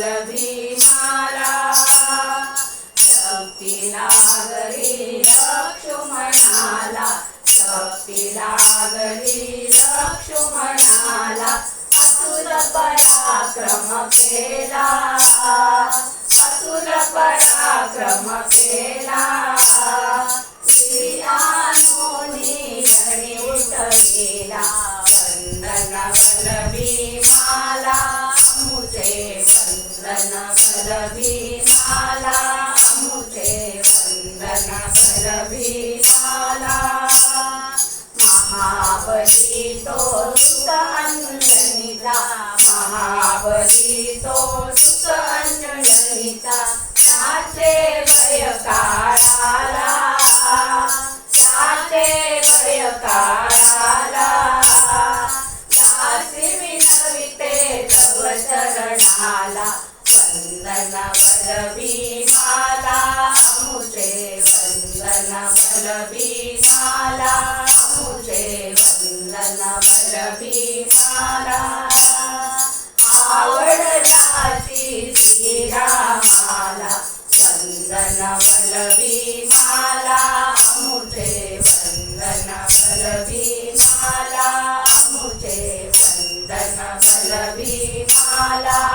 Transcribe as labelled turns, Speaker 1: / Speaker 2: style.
Speaker 1: बलवी माला शक्ती लागली लक्ष्मणाला शक्ती लागली लक्ष्मणाला अतुल पराक्रम केला अतुल पराक्रम केला. श्रीरानोनी धणी उठलेला वंदन भीमाला माला वंदन अमुते महाबली तो सुत अंजनीचा महाबली तो सुत अंजनीचा वंदन वल्लभी माला मुझे वंदन वल्लभी माला मुझे वंदन वल्लभी माला आवड जाती श्रीरामाला वंदन वल्लभी माला मुझे वंदन माला मुझे वंदन वल्लभी माला